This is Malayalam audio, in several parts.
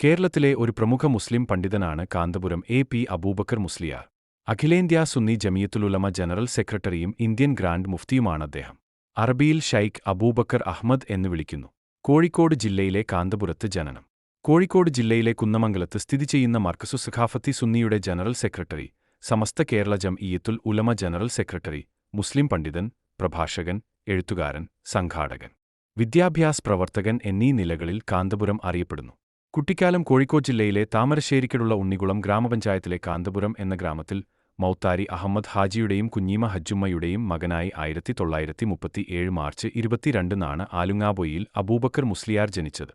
കേരളത്തിലെ ഒരു പ്രമുഖ മുസ്ലിം പണ്ഡിതനാണ് കാന്തപുരം എ പി അബൂബക്കർ മുസ്ലിയാർ. അഖിലേന്ത്യാ സുന്നി ജമിയത്തുലുലമ ജനറൽ സെക്രട്ടറിയും ഇന്ത്യൻ ഗ്രാൻഡ് മുഫ്തിയുമാണ് അദ്ദേഹം. അറബിയിൽ ഷൈഖ് അബൂബക്കർ അഹ്മദ് എന്ന് വിളിക്കുന്നു. കോഴിക്കോട് ജില്ലയിലെ കാന്തപുരത്ത് ജനനം. കോഴിക്കോട് ജില്ലയിലെ കുന്നമംഗലത്ത് സ്ഥിതി ചെയ്യുന്ന Markazu Saqafathi സുന്നിയുടെ general secretary Samastha Kerala Jamiyyathul Ulama general secretary മുസ്ലിം പണ്ഡിതൻ പ്രഭാഷകൻ എഴുത്തുകാരൻ സംഘാടകൻ. വിദ്യാഭ്യാസ പ്രവർത്തകൻ എന്നീ നിലകളിൽ കാന്തപുരം അറിയപ്പെടുന്നു. കുട്ടിക്കാലം കോഴിക്കോട് ജില്ലയിലെ താമരശ്ശേരിക്കടുള്ള ഉണ്ണികുളം ഗ്രാമപഞ്ചായത്തിലെ കാന്തപുരം എന്ന ഗ്രാമത്തിൽ മൗത്താരി അഹമ്മദ് ഹാജിയുടെയും കുഞ്ഞീമ ഹജ്ജുമ്മയുടെയും മകനായി ആയിരത്തി തൊള്ളായിരത്തി മുപ്പത്തിയേഴ് മാർച്ച് ഇരുപത്തിരണ്ടിനാണ് ആലുങ്ങാബൊയിൽ അബൂബക്കർ മുസ്ലിയാർ ജനിച്ചത്.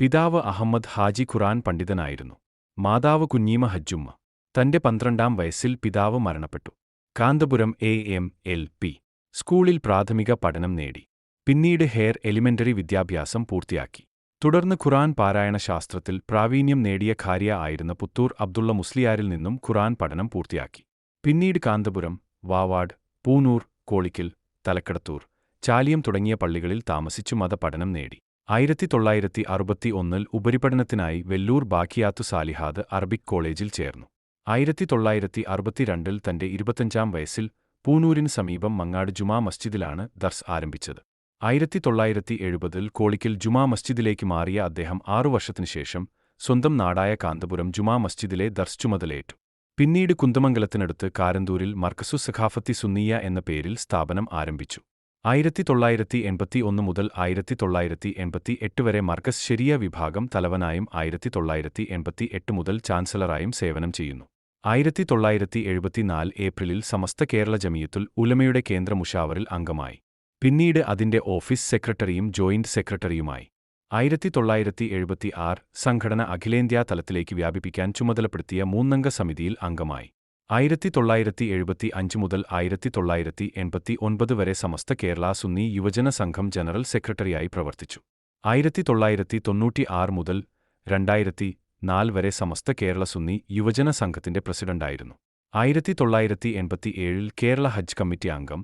പിതാവ് അഹമ്മദ് ഹാജി ഖുറാൻ പണ്ഡിതനായിരുന്നു. മാതാവ് കുഞ്ഞീമ ഹജ്ജുമ്മ. തന്റെ പന്ത്രണ്ടാം വയസ്സിൽ പിതാവ് മരണപ്പെട്ടു. Kanthapuram A M L P. സ്കൂളിൽ പ്രാഥമിക പഠനം നേടി. പിന്നീട് ഹെയർ എലിമെന്ററി വിദ്യാഭ്യാസം പൂർത്തിയാക്കി. തുടർന്ന് ഖുറാൻ പാരായണ ശാസ്ത്രത്തിൽ പ്രാവീണ്യം നേടിയ ഖാരിയ ആയിരുന്ന പുത്തൂർ അബ്ദുള്ള മുസ്ലിയാരിൽ നിന്നും ഖുറാൻ പഠനം പൂർത്തിയാക്കി. പിന്നീട് കാന്തപുരം വാവാഡ് പൂനൂർ കോളിക്കിൽ തലക്കടത്തൂർ ചാലിയം തുടങ്ങിയ പള്ളികളിൽ താമസിച്ചു മതപഠനം നേടി. ആയിരത്തി തൊള്ളായിരത്തി അറുപത്തി ഒന്നിൽ ഉപരിപഠനത്തിനായി വെല്ലൂർ ബാക്കിയാത്തു സാലിഹാദ് അറബിക് കോളേജിൽ ചേർന്നു. ആയിരത്തി തൊള്ളായിരത്തി അറുപത്തിരണ്ടിൽ തന്റെ ഇരുപത്തഞ്ചാം വയസ്സിൽ പൂനൂരിന് സമീപം മങ്ങാട് ജുമാ മസ്ജിദിലാണ് ദർസ് ആരംഭിച്ചത്. ആയിരത്തി തൊള്ളായിരത്തി എഴുപതിൽ കോളിക്കൽ ജുമാ മസ്ജിദിലേക്ക് മാറിയ അദ്ദേഹം ആറു വർഷത്തിനുശേഷം സ്വന്തം നാടായ കാന്തപുരം ജുമാ മസ്ജിദിലെ ദർസ് ചുമതലയേറ്റു. പിന്നീട് കുന്തമംഗലത്തിനടുത്ത് കാരന്തൂരിൽ മർക്കസു സഖാഫത്തി സുന്നിയ എന്ന പേരിൽ സ്ഥാപനം ആരംഭിച്ചു. ആയിരത്തി തൊള്ളായിരത്തി എൺപത്തി ഒന്ന് മുതൽ ആയിരത്തി തൊള്ളായിരത്തി എൺപത്തി എട്ട് വരെ മർക്കസ് ശരിയ വിഭാഗം തലവനായും ആയിരത്തി തൊള്ളായിരത്തി എൺപത്തി എട്ട് മുതൽ ചാൻസലറായും സേവനം ചെയ്യുന്നു. ആയിരത്തി തൊള്ളായിരത്തി എഴുപത്തിനാല് ഏപ്രിലിൽ സമസ്ത കേരള ജമിയത്തുൽ ഉലമയുടെ കേന്ദ്ര മുഷാവറിൽ അംഗമായി. പിന്നീട് അതിന്റെ ഓഫീസ് സെക്രട്ടറിയും ജോയിന്റ് സെക്രട്ടറിയുമായി. ആയിരത്തി തൊള്ളായിരത്തി എഴുപത്തി ആറ് സംഘടന അഖിലേന്ത്യാ തലത്തിലേക്ക് വ്യാപിപ്പിക്കാൻ ചുമതലപ്പെടുത്തിയ മൂന്നംഗ സമിതിയിൽ അംഗമായി. ആയിരത്തി തൊള്ളായിരത്തി എഴുപത്തി അഞ്ച് മുതൽ ആയിരത്തി തൊള്ളായിരത്തി എൺപത്തി ഒൻപത് വരെ സമസ്ത കേരള സുന്നി യുവജന സംഘം ജനറൽ സെക്രട്ടറിയായി പ്രവർത്തിച്ചു. ആയിരത്തി തൊള്ളായിരത്തി തൊണ്ണൂറ്റി ആറ് മുതൽ രണ്ടായിരത്തി നാല് വരെ സമസ്ത കേരള സുന്നി യുവജന സംഘത്തിന്റെ പ്രസിഡന്റായിരുന്നു. ആയിരത്തി തൊള്ളായിരത്തി എൺപത്തിയേഴിൽ കേരള ഹജ്ജ് കമ്മിറ്റി അംഗം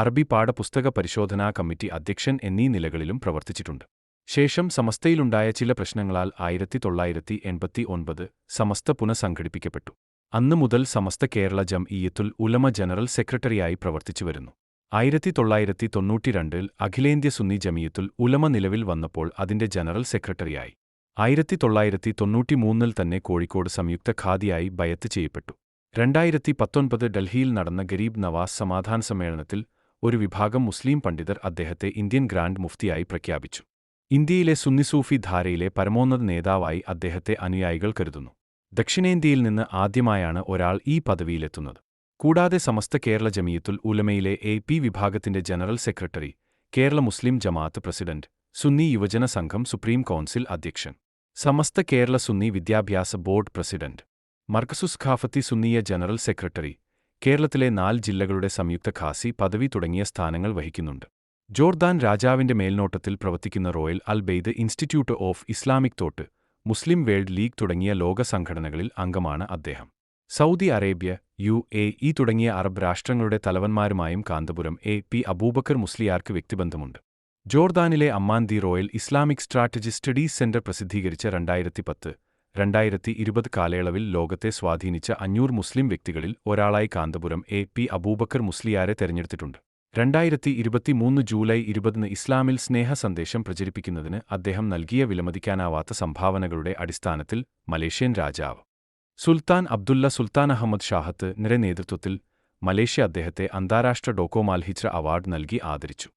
അറബി പാഠപുസ്തക പരിശോധനാ കമ്മിറ്റി അധ്യക്ഷൻ എന്നീ നിലകളിലും പ്രവർത്തിച്ചിട്ടുണ്ട്. ശേഷം സമസ്തയിലുണ്ടായ ചില പ്രശ്നങ്ങളാൽ ആയിരത്തി തൊള്ളായിരത്തി എൺപത്തി ഒൻപത് സമസ്ത പുനഃസംഘടിപ്പിക്കപ്പെട്ടു. അന്നു മുതൽ സമസ്ത കേരള ജം ജംഇയ്യത്തുൽ ഉലമ ജനറൽ സെക്രട്ടറിയായി പ്രവർത്തിച്ചു വരുന്നു. ആയിരത്തി തൊള്ളായിരത്തി തൊണ്ണൂറ്റിരണ്ടിൽ അഖിലേന്ത്യ സുന്നി ജമിയത്തുൽ ഉലമ നിലവിൽ വന്നപ്പോൾ അതിന്റെ ജനറൽ സെക്രട്ടറിയായി. ആയിരത്തി തൊള്ളായിരത്തി തൊണ്ണൂറ്റിമൂന്നിൽ തന്നെ കോഴിക്കോട് സംയുക്ത ഖാദിയായി ബയത്ത് ചെയ്യപ്പെട്ടു. രണ്ടായിരത്തി പത്തൊൻപത് ഡൽഹിയിൽ നടന്ന ഗരീബ് നവാസ് സമാധാന സമ്മേളനത്തിൽ ഒരു വിഭാഗം മുസ്ലിം പണ്ഡിതർ അദ്ദേഹത്തെ ഇന്ത്യൻ ഗ്രാൻഡ് മുഫ്തിയായി പ്രഖ്യാപിച്ചു. ഇന്ത്യയിലെ സുന്നിസൂഫി ധാരയിലെ പരമോന്നത നേതാവായി അദ്ദേഹത്തെ അനുയായികൾ കരുതുന്നു. ദക്ഷിണേന്ത്യയിൽ നിന്ന് ആദ്യമായാണ് ഒരാൾ ഈ പദവിയിലെത്തുന്നത്. കൂടാതെ സമസ്ത കേരള ജമിയത്തുൽ ഉലമയിലെ എ പി വിഭാഗത്തിന്റെ general secretary Kerala Muslim Jamaath president Sunni Yuvajana Sangham supreme council അധ്യക്ഷൻ Samastha Kerala Sunni Vidyabhyasa board president Markazus Saqafathi Sunniya general secretary കേരളത്തിലെ നാല് ജില്ലകളുടെ സംയുക്ത ഖാസി പദവി തുടങ്ങിയ സ്ഥാനങ്ങൾ വഹിക്കുന്നുണ്ട്. ജോർദാൻ രാജാവിന്റെ മേൽനോട്ടത്തിൽ പ്രവർത്തിക്കുന്ന royal al Bayt institute of Islamic thought Muslim world league തുടങ്ങിയ ലോക സംഘടനകളിൽ അംഗമാണ് അദ്ദേഹം. Saudi Arabia U A E തുടങ്ങിയ അറബ് രാഷ്ട്രങ്ങളുടെ തലവന്മാരുമായും കാന്തപുരം എ പി അബൂബക്കർ മുസ്ലിയാർക്ക് വ്യക്തിബന്ധമുണ്ട്. ജോർദാനിലെ Amman the royal Islamic strategy studies centre പ്രസിദ്ധീകരിച്ച രണ്ടായിരത്തി പത്ത് രണ്ടായിരത്തി ഇരുപത് കാലയളവിൽ ലോകത്തെ സ്വാധീനിച്ച അഞ്ഞൂറ് മുസ്ലിം വ്യക്തികളിൽ ഒരാളായി കാന്തപുരം എ പി അബൂബക്കർ മുസ്ലിയാരെ തെരഞ്ഞെടുത്തിട്ടുണ്ട്. രണ്ടായിരത്തി ഇരുപത്തിമൂന്ന് ജൂലൈ ഇരുപതിന് ഇസ്ലാമിൽ സ്നേഹ സന്ദേശം പ്രചരിപ്പിക്കുന്നതിന് അദ്ദേഹം നൽകിയ വിലമതിക്കാനാവാത്ത സംഭാവനകളുടെ അടിസ്ഥാനത്തിൽ മലേഷ്യൻ രാജാവ് സുൽത്താൻ അബ്ദുല്ല സുൽത്താൻ അഹമ്മദ് ഷാഹത്ത് നിര നേതൃത്വത്തിൽ മലേഷ്യ അദ്ദേഹത്തെ അന്താരാഷ്ട്ര ഡോക്കോമാൽഹിച്ര അവാർഡ് നൽകി ആദരിച്ചു.